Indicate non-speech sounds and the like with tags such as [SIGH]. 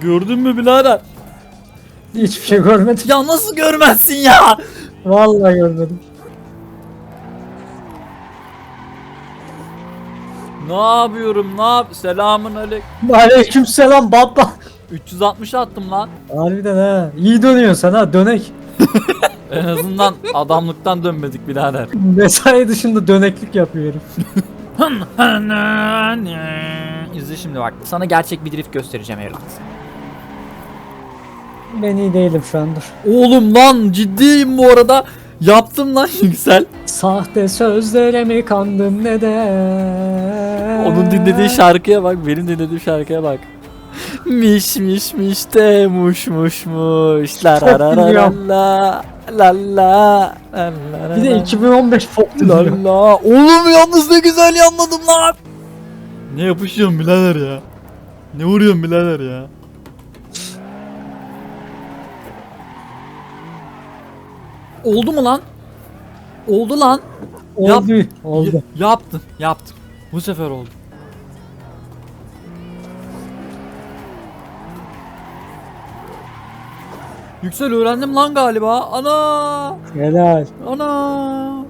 Gördün mü birader? Hiçbir şey görmedim. Ya nasıl görmezsin ya? Vallahi görmedim. Ne yapıyorum? Ne yap? Selamun aleyküm. Aleyküm selam baba. 360 attım lan. Harbiden ha. İyi dönüyorsun ha dönek. [LAUGHS] En azından adamlıktan dönmedik birader. Mesai dışında döneklik yapıyor herif. [LAUGHS] İzle şimdi bak. Sana gerçek bir drift göstereceğim evlat. Ben iyi değilim şu an dur. Oğlum lan ciddiyim bu arada. Yaptım lan [LAUGHS] yüksel. Sahte sözlere mi kandım neden? Onun dinlediği şarkıya bak. Benim dinlediğim şarkıya bak. [LAUGHS] Miş miş miş de muş muş muş la la la la la la la la la Bir de la. 2015 folk La la. Oğlum yalnız ne güzel yanladım lan. Ne yapışıyorsun birader ya? Ne vuruyorsun birader ya? Oldu mu lan? Oldu lan. Oldu. Oldu. Ya- yaptın, yaptın. Bu sefer oldu. Yüksel öğrendim lan galiba. Ana! Helal. Ana!